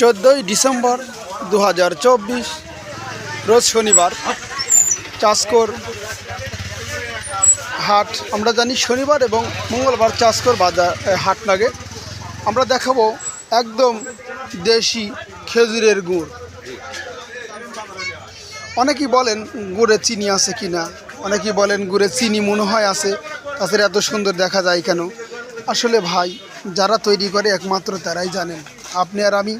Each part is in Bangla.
চোদ্দোই ডিসেম্বর দু হাজার চব্বিশ, রোজ শনিবার, চাষকর হাট। আমরা জানি শনিবার এবং মঙ্গলবার চাষকর বাজার হাট লাগে। আমরা দেখাবো একদম দেশি খেজুরের গুড়। অনেকেই বলেন গুড়ে চিনি আছে কি না অনেকেই বলেন গুড়ে চিনি মনে হয় আছে তাদের এত সুন্দর দেখা যায় কেন? আসলে ভাই, যারা তৈরি করে একমাত্র তারাই জানেন। আপনি আর আমি,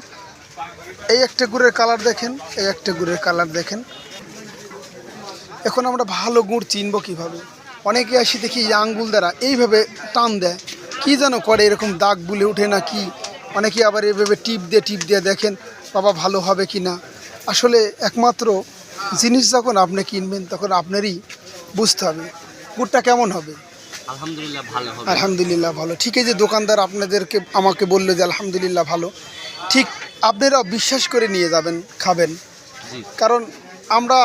এই একটা গুড়ের কালার দেখেন, এই একটা গুড়ের কালার দেখেন। এখন আমরা ভালো গুড় চিনব কীভাবে? অনেকে আসি দেখি এই আঙ্গুল দ্বারা এইভাবে টান দেয়। কি যেন করে, এরকম দাগ বুলে ওঠে না কি? অনেকে আবার এভাবে টিপ দিয়ে টিপ দিয়ে দেখেন, বাবা ভালো হবে কি না? আসলে একমাত্র জিনিস যখন আপনি কিনবেন, তখন আপনারই বুঝতে হবে, গুড়টা কেমন হবে। আলহামদুলিল্লাহ ভালো হবে। আলহামদুলিল্লাহ ভালো। ঠিক এই যে দোকানদার আপনাদেরকে আমাকে বলল যে আলহামদুলিল্লাহ ভালো। ঠিক আপনারা বিশ্বাস করে নিয়ে যাবেন খাবেন। কারণ আমরা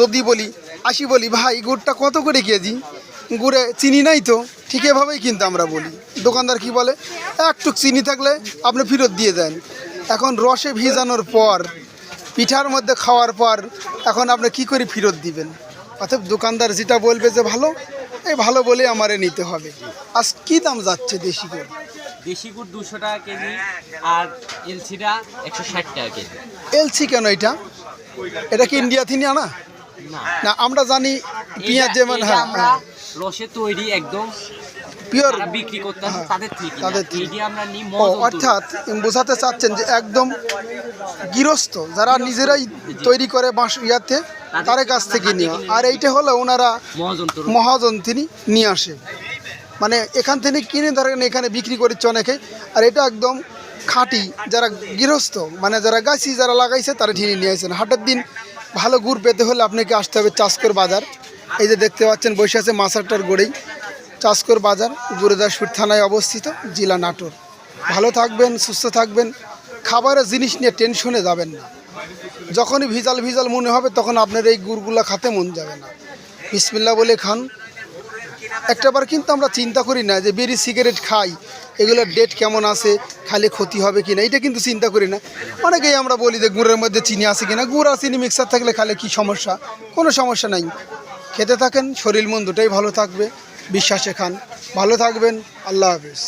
যদি বলি আসি বলি ভাই গুড়টা কত করে কেজি? গুড়ে চিনি নাই তো। ঠিক এভাবেই কিন্তু আমরা বলি। দোকানদার কি বলে একটু চিনি থাকলে আপনি ফেরত দিয়ে দেন। এখন রসে ভিজানোর পর পিঠার মধ্যে খাওয়ার পর এখন আপনি কি করে ফেরত দিবেন? অর্থাৎ দোকানদার যেটা বলবে যে ভালো এই ভালো বলে আমারে নিতে হবে। আজ কী দাম যাচ্ছে দেশি গুড় দেশি গুড় দুশো টাকা কেজি আর এলসিটা একশো ষাট টাকা কেজি। এলসি কেন এটা? এটা কি ইন্ডিয়া থেকে আনা? না। আমরা জানি পেঁয়াজ যেমন হ্যাঁ। আমরা রসে তৈরি একদম পিওর বিক্রি করতে আসে তাদের থেকে হ্যাঁ, তাদের থেকে। আমরা নিই মজুদ অর্থাৎ বোঝাতে চাচ্ছেন যে একদম গৃহস্থ যারা নিজেরাই তৈরি করে বাঁশ ইয়াতে তার কাছ থেকে নিয়ে। আর এইটা হলো ওনারা মহাজন তিনি নিয়ে আসে। মানে এখান থেকে কিনে ধরেন এখানে বিক্রি করছে অনেকে আর এটা একদম খাঁটি যারা গৃহস্থ মানে যারা গাছি যারা লাগাইছে তারা ঠিনে নিয়ে আসেন। হাটের দিন ভালো গুড় পেতে হলে আপনাকে আসতে হবে চাষকর বাজার। এই যে দেখতে পাচ্ছেন বসে আছে মাসারটার গোড়েই। চাষকর বাজার গুরুদাসপুর থানায় অবস্থিত, জেলা নাটোর। ভালো থাকবেন, সুস্থ থাকবেন, খাবারের জিনিস নিয়ে টেনশনে যাবেন না। যখনই ভিজাল ভিজাল মনে হবে, তখন আপনার এই গুড়গুলা খাতে মন যাবে না। বিসমিল্লা বলে খান, একটাবার কিন্তু আমরা চিন্তা করি না যে বিড়ি, সিগারেট খাই, এগুলোর ডেট কেমন আছে খালি ক্ষতি হবে কি না এটা কিন্তু চিন্তা করি না। অনেকেই আমরা বলি যে গুড়ের মধ্যে চিনি আছে কি না গুড় আর চিনি মিক্সার থাকলে খালে কি সমস্যা? কোনো সমস্যা নাই। খেতে থাকেন, শরীর মন দুটাই ভালো থাকবে। বিশ্বাসে খান। ভালো থাকবেন আল্লাহ হাফিজ।